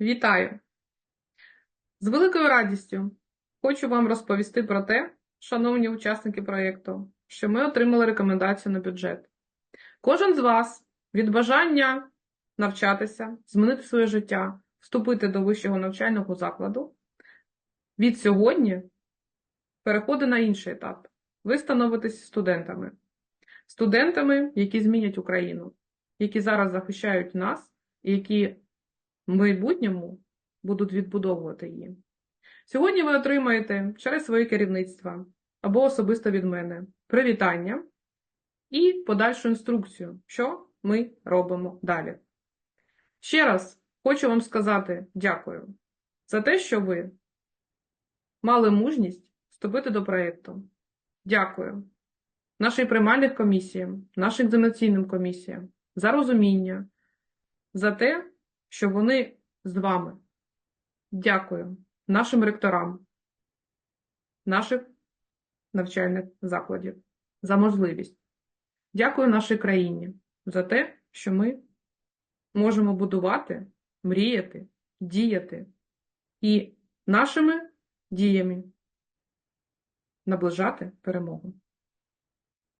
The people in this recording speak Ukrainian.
Вітаю! З великою радістю хочу вам розповісти про те, шановні учасники проєкту, що ми отримали рекомендацію на бюджет. Кожен з вас від бажання навчатися, змінити своє життя, вступити до вищого навчального закладу, від сьогодні переходить на інший етап. Ви становитесь студентами. Студентами, які змінять Україну, які зараз захищають нас, і які в майбутньому будуть відбудовувати її. Сьогодні ви отримаєте через своє керівництво або особисто від мене привітання і подальшу інструкцію, що ми робимо далі. Ще раз хочу вам сказати дякую за те, що ви мали мужність вступити до проєкту. Дякую нашій приймальних комісіям, нашим екзаменаційним комісіям за розуміння, за те, що вони з вами. Дякую нашим ректорам, наших навчальних закладів за можливість. Дякую нашій країні за те, що ми можемо будувати, мріяти, діяти і нашими діями наближати перемогу.